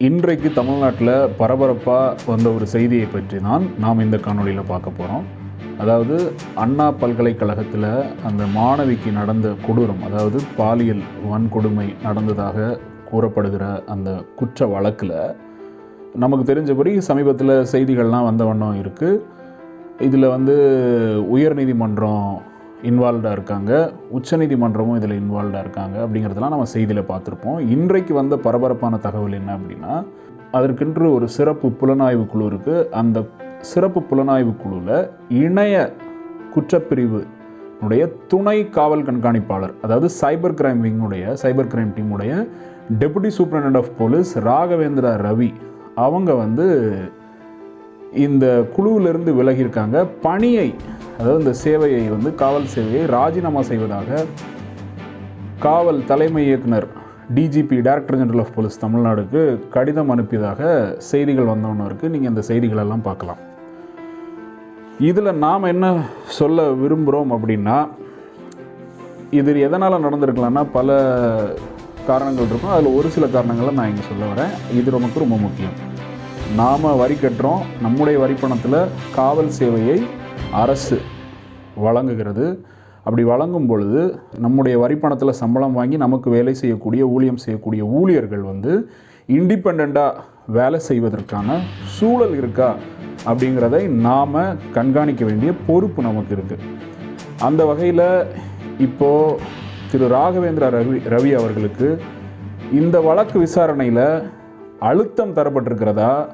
இன்றைக்கு தமிழ்நாட்டில் பரபரப்பாக வந்த ஒரு செய்தியை பற்றி தான் நாம் இந்த காணொளியில் பார்க்க போகிறோம் அதாவது அண்ணா பல்கலைக்கழகத்தில் அந்த மாணவிக்கு நடந்த கொடூரம் அதாவது பாலியல் வன்கொடுமை நடந்ததாக கூறப்படுகிற அந்த குற்ற வழக்கில் நமக்கு தெரிஞ்சபடி சமீபத்தில் செய்திகள்லாம் வந்த வண்ணம் இருக்குது இதில் வந்து உயர்நீதிமன்றம் இன்வால்வ்டாக இருக்காங்க. உச்சநீதிமன்றமும் இதில் இன்வால்வ்டாக இருக்காங்க அப்படிங்கிறதெல்லாம் நம்ம செய்தியில் பார்த்துருப்போம். இன்றைக்கு வந்த பரபரப்பான தகவல் என்ன அப்படின்னா அதற்கென்று ஒரு சிறப்பு புலனாய்வு குழு இருக்குது அந்த சிறப்பு புலனாய்வு குழுவில் இணைய குற்றப்பிரிவு உடைய துணை காவல் கண்காணிப்பாளர் அதாவது சைபர் கிரைம் விங்குடைய cyber crime டீமுடைய deputy superintendent of police Raghavendra Ravi அவங்க வந்து இந்த குழுவிலிருந்து விலகியிருக்காங்க. பணியை அதாவது இந்த சேவையை வந்து காவல் சேவையை ராஜினாமா செய்வதாக காவல் தலைமை இயக்குனர் DGP director general of police தமிழ்நாடுக்கு கடிதம் அனுப்பியதாக செய்திகள் வந்தவொன்னு இருக்குது நீங்கள் இந்த செய்திகளெல்லாம் பார்க்கலாம். இதில் நாம் என்ன சொல்ல விரும்புகிறோம் அப்படின்னா இது எதனால் நடந்திருக்கலாம்னா பல காரணங்கள் இருக்கும். அதில் ஒரு சில காரணங்களை நான் இங்கே சொல்ல வரேன். இது நமக்கு ரொம்ப முக்கியம். நாம் வரி கட்டுறோம். நம்முடைய வரி பணத்தில் காவல் சேவையை அரசு வழங்குகிறது. அப்படி வழங்கும் பொழுது நம்முடைய வரி பணத்தில் சம்பளம் வாங்கி நமக்கு வேலை செய்யக்கூடிய ஊழியம் செய்யக்கூடிய ஊழியர்கள் வந்து இண்டிபெண்ட்டாக வேலை செய்வதற்கான சூழல் இருக்கா அப்படிங்கிறதை நாம் கண்காணிக்க வேண்டிய பொறுப்பு நமக்கு இருக்குது அந்த வகையில் இப்போது திரு ராகவேந்திர ரவி ரவி அவர்களுக்கு இந்த வழக்கு விசாரணையில் அழுத்தம் தரப்பட்டிருக்கிறதா?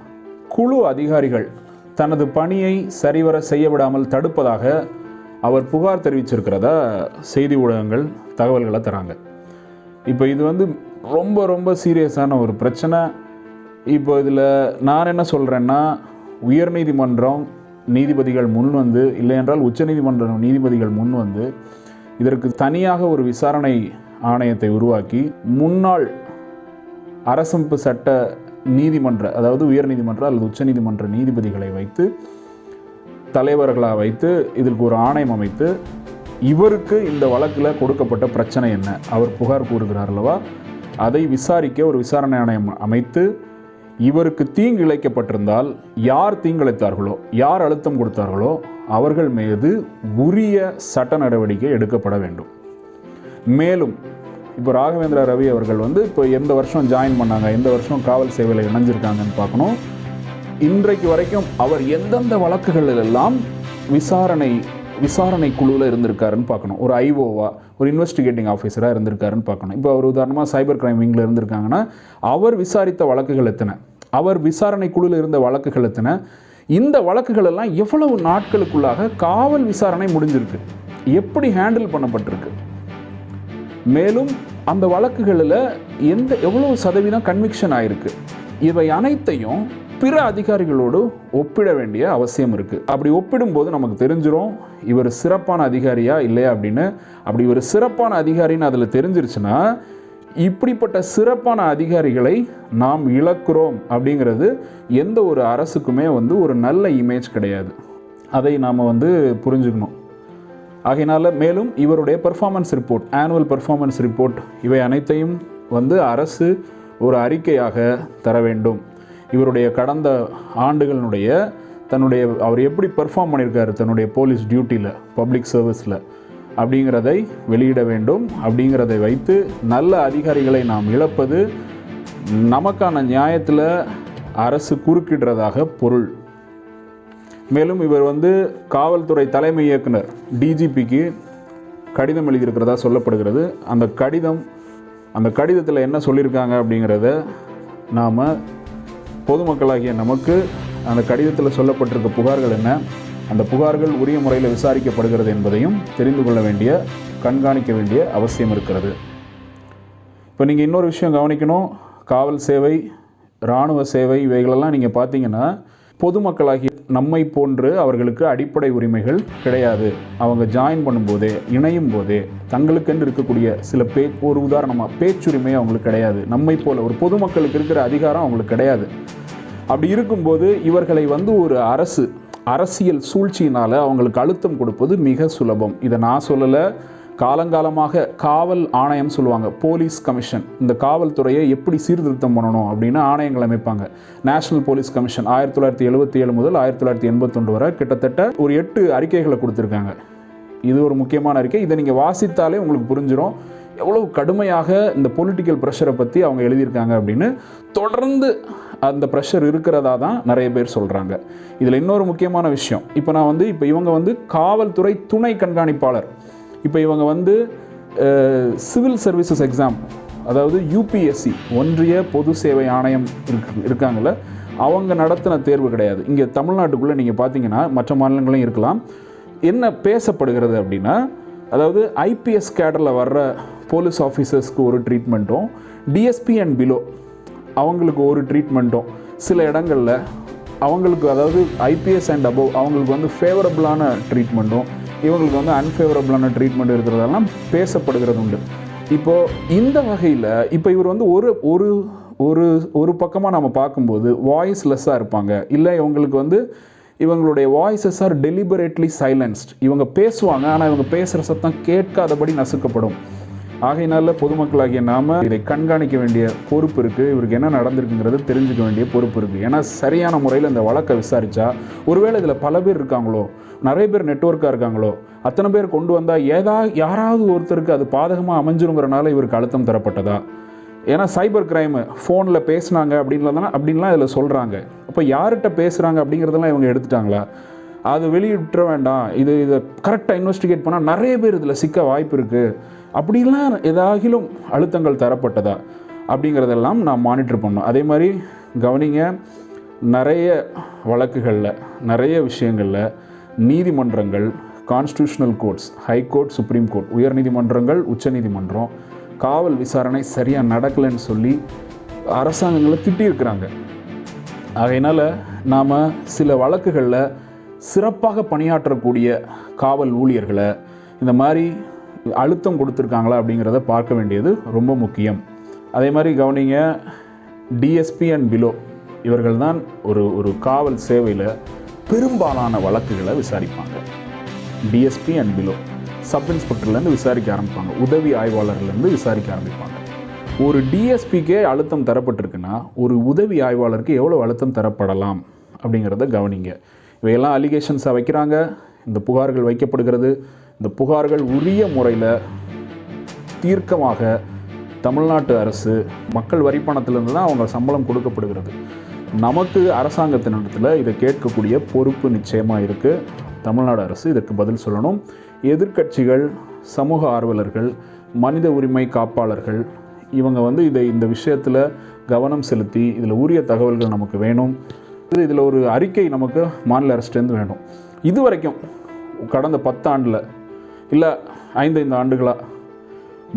குழு அதிகாரிகள் தனது பணியை சரிவர செய்ய விடாமல் தடுப்பதாக அவர் புகார் தெரிவிச்சிருக்கிறதா செய்தி ஊடகங்கள் தகவல்களை தராங்க. இப்போ இது வந்து ரொம்ப ரொம்ப சீரியஸான ஒரு பிரச்சனை. இப்போ இதில் நான் என்ன சொல்கிறேன்னா உயர்நீதிமன்றம் நீதிபதிகள் முன் வந்து இல்லையென்றால் உச்சநீதிமன்றம் நீதிபதிகள் முன் வந்து இதற்கு தனியாக ஒரு விசாரணை ஆணையத்தை உருவாக்கி முன்னாள் அரசமைப்பு சட்ட நீதிமன்ற அதாவது உயர்நீதிமன்ற அல்லது உச்சநீதிமன்ற நீதிபதிகளை வைத்து தலைவர்களாக வைத்து இதற்கு ஒரு ஆணையம் அமைத்து இவருக்கு இந்த வழக்கில் கொடுக்கப்பட்ட பிரச்சனை என்ன? அவர் புகார் கூறுகிறார் அல்லவா? அதை விசாரிக்க ஒரு விசாரணை ஆணையம் அமைத்து இவருக்கு தீங்கு இழைக்கப்பட்டிருந்தால் யார் தீங்கிழைத்தார்களோ யார் அழுத்தம் கொடுத்தார்களோ அவர்கள் மீது உரிய சட்ட நடவடிக்கை எடுக்கப்பட வேண்டும். மேலும் இப்போ ராகவேந்திர ரவி அவர்கள் வந்து இப்போ எந்த வருஷம் ஜாயின் பண்ணாங்க எந்த வருஷம் காவல் சேவையில் இணைஞ்சிருக்காங்கன்னு பார்க்கணும். இன்றைக்கு வரைக்கும் அவர் எந்தெந்த வழக்குகளில் எல்லாம் விசாரணை விசாரணை குழுவில் இருந்திருக்காருன்னு பார்க்கணும். ஒரு ஐஓவா ஒரு இன்வெஸ்டிகேட்டிங் ஆஃபீஸராக இருந்திருக்காருன்னு பார்க்கணும். இப்போ அவர் உதாரணமாக சைபர் கிரைம் விங்கில் இருந்திருக்காங்கன்னா அவர் விசாரித்த வழக்குகள் எத்தனை? அவர் விசாரணை குழுவில் இருந்த வழக்குகள் எத்தனை? இந்த வழக்குகள் எல்லாம் எவ்வளவு நாட்களுக்குள்ளாக காவல் விசாரணை முடிஞ்சிருக்கு. எப்படி ஹேண்டில் பண்ணப்பட்டிருக்கு? மேலும் அந்த வழக்குகளில் எந்த எவ்வளோ சதவீதம் கன்விக்ஷன் ஆயிருக்கு? இவை அனைத்தையும் பிற அதிகாரிகளோடு ஒப்பிட வேண்டிய அவசியம் இருக்குது அப்படி ஒப்பிடும்போது நமக்கு தெரிஞ்சிடும் இவர் சிறப்பான அதிகாரியா இல்லையா அப்படின்னு. அப்படி ஒரு சிறப்பான அதிகாரின்னு அதில் தெரிஞ்சிருச்சுன்னா இப்படிப்பட்ட சிறப்பான அதிகாரிகளை நாம் இழக்கிறோம் அப்படிங்கிறது எந்த ஒரு அரசுக்குமே வந்து ஒரு நல்ல இமேஜ் கிடையாது. அதை நாம் வந்து புரிஞ்சுக்கணும். ஆகையினால மேலும் இவருடைய performance report annual performance report இவை அனைத்தையும் வந்து அரசு ஒரு அறிக்கையாக தர வேண்டும். இவருடைய கடந்த ஆண்டுகளினுடைய தன்னுடைய அவர் எப்படி பெர்ஃபார்ம் பண்ணியிருக்காரு தன்னுடைய போலீஸ் டியூட்டியில் பப்ளிக் சர்வீஸில் அப்படிங்கிறதை வெளியிட வேண்டும். அப்படிங்கிறதை வைத்து நல்ல அதிகாரிகளை நாம் இழப்பது நமக்கான நியாயத்தில் அரசு குறுக்கிடுறதாக பொருள். மேலும் இவர் வந்து காவல்துறை தலைமை இயக்குனர் டிஜிபிக்கு கடிதம் எழுதியிருக்கிறதா சொல்லப்படுகிறது. அந்த கடிதம் அந்த கடிதத்தில் என்ன சொல்லியிருக்காங்க அப்படிங்கிறத நாம் பொதுமக்களாகிய நமக்கு அந்த கடிதத்தில் சொல்லப்பட்டிருக்க புகார்கள் என்ன அந்த புகார்கள் உரிய முறையில் விசாரிக்கப்படுகிறது என்பதையும் தெரிந்து கொள்ள வேண்டிய கண்காணிக்க வேண்டிய அவசியம் இருக்கிறது. இப்போ நீங்கள் இன்னொரு விஷயம் கவனிக்கணும். காவல் சேவை இராணுவ சேவை இவைகளெல்லாம் நீங்கள் பார்த்தீங்கன்னா பொதுமக்களாகிய நம்மை போன்று அவர்களுக்கு அடிப்படை உரிமைகள் கிடையாது. அவங்க ஜாயின் பண்ணும்போதே இணையும் போதே தங்களுக்கென்று இருக்கக்கூடிய சில பே ஒரு உதாரணமாக பேச்சுரிமை அவங்களுக்கு கிடையாது. நம்மை போல ஒரு பொதுமக்களுக்கு இருக்கிற அதிகாரம் அவங்களுக்கு கிடையாது. அப்படி இருக்கும்போது இவர்களை வந்து ஒரு அரசு அரசியல் சூழ்ச்சியினால் அவங்களுக்கு அழுத்தம் கொடுப்பது மிக சுலபம். இதை நான் சொல்லலை. காலங்காலமாக காவல் ஆணையம் சொல்லுவாங்க போலீஸ் கமிஷன். இந்த காவல்துறையை எப்படி சீர்திருத்தம் பண்ணணும் அப்படின்னு ஆணையங்கள் அமைப்பாங்க. நேஷனல் போலீஸ் கமிஷன் ஆயிரத்தி தொள்ளாயிரத்தி எழுபத்தி ஏழு முதல் ஆயிரத்தி தொள்ளாயிரத்தி எண்பத்தொன்று வரை கிட்டத்தட்ட ஒரு எட்டு அறிக்கைகளை கொடுத்துருக்காங்க. இது ஒரு முக்கியமான அறிக்கை. இதை நீங்கள் வாசித்தாலே உங்களுக்கு புரிஞ்சிடும் எவ்வளவு கடுமையாக இந்த பொலிட்டிக்கல் ப்ரெஷரை பற்றி அவங்க எழுதியிருக்காங்க அப்படின்னு. தொடர்ந்து அந்த ப்ரெஷர் இருக்கிறதா தான் நிறைய பேர் சொல்கிறாங்க இதில் இன்னொரு முக்கியமான விஷயம். இப்போ நான் வந்து இப்போ இவங்க வந்து காவல்துறை துணை கண்காணிப்பாளர். இப்போ இவங்க வந்து சிவில் சர்வீசஸ் எக்ஸாம் அதாவது யூபிஎஸ்சி ஒன்றிய பொது சேவை ஆணையம் இருக்காங்கள இருக்காங்கல்ல அவங்க நடத்தின தேர்வு கிடையாது. இங்கே தமிழ்நாட்டுக்குள்ளே நீங்கள் பார்த்தீங்கன்னா மற்ற மாநிலங்களும் இருக்கலாம். என்ன பேசப்படுகிறது அப்படின்னா அதாவது ஐபிஎஸ் கேடரில் வர்ற போலீஸ் ஆஃபீஸர்ஸ்க்கு ஒரு ட்ரீட்மெண்ட்டும் டிஎஸ்பி அண்ட் பிலோ அவங்களுக்கு ஒரு ட்ரீட்மெண்ட்டும் சில இடங்களில் அவங்களுக்கு அதாவது ஐபிஎஸ் அண்ட் அபவ் அவங்களுக்கு வந்து ஃபேவரபுளான ட்ரீட்மெண்ட்டும் இவங்களுக்கு வந்து அன்ஃபேவரபுளான ட்ரீட்மெண்ட் இருக்கிறதெல்லாம் பேசப்படுகிறது உண்டு இப்போது இந்த வகையில் இப்போ இவர் வந்து ஒரு ஒரு ஒரு ஒரு பக்கமாக நம்ம பார்க்கும்போது வாய்ஸ்லெஸ்ஸாக இருப்பாங்க. இல்லை இவங்களுக்கு வந்து இவங்களுடைய வாய்ஸஸ் ஆர் டெலிபரேட்லி சைலன்ஸ்ட் இவங்க பேசுவாங்க ஆனால் இவங்க பேசுகிற சத்தம் கேட்காதபடி நசுக்கப்படும். ஆகையினால பொதுமக்களாகிய நாம இதை கண்காணிக்க வேண்டிய பொறுப்பு இருக்குது இவருக்கு என்ன நடந்திருக்குங்கிறது தெரிஞ்சுக்க வேண்டிய பொறுப்பு இருக்குது ஏன்னா சரியான முறையில் இந்த வழக்கை விசாரித்தா ஒருவேளை இதில் பல பேர் இருக்காங்களோ நிறைய பேர் நெட்ஒர்க்காக இருக்காங்களோ அத்தனை பேர் கொண்டு வந்தால் ஏதா யாராவது ஒருத்தருக்கு அது பாதகமாக அமைஞ்சிருங்கிறனால இவருக்கு அழுத்தம் தரப்பட்டதா? ஏன்னா சைபர் கிரைமு ஃபோனில் பேசுனாங்க அப்படின்லாம் அப்படின்லாம் இதில் சொல்கிறாங்க அப்போ யார்கிட்ட பேசுகிறாங்க அப்படிங்கிறதெல்லாம் இவங்க எடுத்துட்டாங்களா? அது வெளியிட்ட வேண்டாம். இது இதை கரெக்டாக இன்வெஸ்டிகேட் பண்ணால் நிறைய பேர் இதில் சிக்க வாய்ப்பு இருக்குது அப்படிலாம் ஏதாகிலும் அழுத்தங்கள் தரப்பட்டதா? அப்படிங்கிறதெல்லாம் நான் மானிட்டர் பண்ணோம் அதே மாதிரி கவனிங்க நிறைய வழக்குகளில் நிறைய விஷயங்களில் நீதிமன்றங்கள் constitutional courts high court supreme court உயர்நீதிமன்றங்கள் உச்சநீதிமன்றம் காவல் விசாரணை சரியாக நடக்கலைன்னு சொல்லி அரசாங்கங்களை திட்டியிருக்கிறாங்க. அதனால் நாம் சில வழக்குகளில் சிறப்பாக பணியாற்றக்கூடிய காவல் ஊழியர்களை இந்த மாதிரி அழுத்தம் கொடுத்துருக்காங்களா அப்படிங்கிறத பார்க்க வேண்டியது ரொம்ப முக்கியம். அதே மாதிரி கவனிங்க டிஎஸ்பி அண்ட் பிலோ இவர்கள் தான் ஒரு ஒரு காவல் சேவையில் பெரும்பாலான வழக்குகளை விசாரிப்பாங்க. டிஎஸ்பி அண்ட் பிலோ சப் இன்ஸ்பெக்டர்லேருந்து விசாரிக்க ஆரம்பிப்பாங்க. உதவி ஆய்வாளர்லேருந்து விசாரிக்க ஆரம்பிப்பாங்க. ஒரு டிஎஸ்பிக்கே அழுத்தம் தரப்பட்டிருக்குன்னா ஒரு உதவி ஆய்வாளருக்கு எவ்வளோ அழுத்தம் தரப்படலாம் அப்படிங்கிறத கவனிங்க. இவையெல்லாம் அலிகேஷன்ஸாக வைக்கிறாங்க. இந்த புகார்கள் வைக்கப்படுகிறது. இந்த புகார்கள் உரிய முறையில் தீர்க்கமாக தமிழ்நாட்டு அரசு மக்கள் வரி பணத்திலிருந்து தான் அவங்க சம்பளம் கொடுக்கப்படுகிறது. நமக்கு அரசாங்கத்தினிடத்தில் இதை கேட்கக்கூடிய பொறுப்பு நிச்சயமாக இருக்குது தமிழ்நாடு அரசு இதற்கு பதில் சொல்லணும். எதிர்க்கட்சிகள் சமூக ஆர்வலர்கள் மனித உரிமை காப்பாளர்கள் இவங்க வந்து இதை இந்த விஷயத்தில் கவனம் செலுத்தி இதில் உரிய தகவல்கள் நமக்கு வேணும். இது இதில் ஒரு அறிக்கை நமக்கு மாநில அரசுலேருந்து வேணும். இது வரைக்கும் கடந்த பத்தாண்டில் இல்லை ஐந்தைந்து ஆண்டுகளாக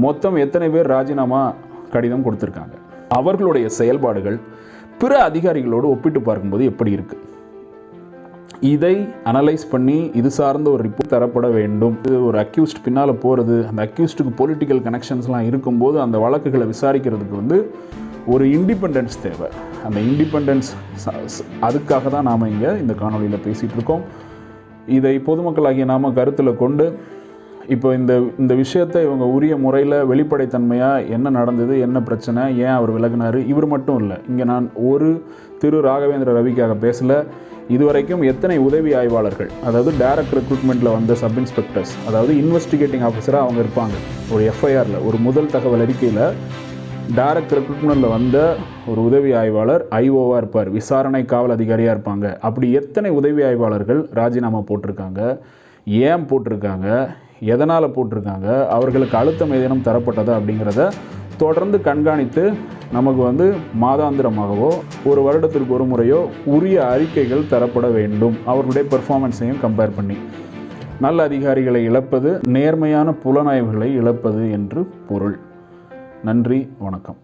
மொத்தம் எத்தனை பேர் ராஜினாமா கடிதம் கொடுத்துருக்காங்க? அவர்களுடைய செயல்பாடுகள் பிற அதிகாரிகளோடு ஒப்பிட்டு பார்க்கும்போது எப்படி இருக்குது இதை அனலைஸ் பண்ணி இது சார்ந்த ஒரு ரிப்போர்ட் தரப்பட வேண்டும். இது ஒரு அக்யூஸ்ட் பின்னால் போகிறது அந்த அக்யூஸ்டுக்கு பொலிட்டிக்கல் கனெக்ஷன்ஸ்லாம் இருக்கும்போது அந்த வழக்குகளை விசாரிக்கிறதுக்கு வந்து ஒரு இண்டிபெண்டன்ஸ் தேவை. அந்த இண்டிபெண்டன்ஸ் அதுக்காக தான் நாம் இங்கே இந்த காணொலியில் பேசிகிட்டு இருக்கோம். இதை பொதுமக்களாகிய நாம் கருத்தில் கொண்டு இப்போ இந்த இந்த விஷயத்தை இவங்க உரிய முறையில் வெளிப்படைத்தன்மையாக என்ன நடந்தது என்ன பிரச்சனை ஏன் அவர் விலகினார் இவர் மட்டும் இல்லை. இங்கே நான் ஒரு திரு ராகவேந்திர ரவிக்காக பேசலை. இதுவரைக்கும் எத்தனை உதவி ஆய்வாளர்கள் அதாவது டைரக்ட் ரெக்ரூட்மெண்ட்டில் வந்த சப் இன்ஸ்பெக்டர்ஸ் அதாவது இன்வெஸ்டிகேட்டிங் ஆஃபீஸராக அவங்க இருப்பாங்க. ஒரு எஃப்ஐஆரில் ஒரு முதல் தகவல் அறிக்கையில் டைரக்ட் ரெக்ரூட்மெண்ட்டில் வந்த ஒரு உதவி ஆய்வாளர் ஐஓவாக இருப்பார் விசாரணை காவல் அதிகாரியாக இருப்பாங்க. அப்படி எத்தனை உதவி ஆய்வாளர்கள் ராஜினாமா போட்டிருக்காங்க ஏன் போட்டிருக்காங்க எதனால் போட்டிருக்காங்க? அவர்களுக்கு அழுத்தம் ஏதேனும் தரப்பட்டதா அப்படிங்கிறத தொடர்ந்து கண்காணித்து நமக்கு வந்து மாதாந்திரமாகவோ ஒரு வருடத்திற்கு ஒரு முறையோ உரிய அறிக்கைகள் தரப்பட வேண்டும். அவர்களுடைய பெர்ஃபார்மன்ஸையும் கம்பேர் பண்ணி. நல்ல அதிகாரிகளை இழப்பது நேர்மையான புலனாய்வுகளை இழப்பது என்று பொருள். நன்றி வணக்கம்.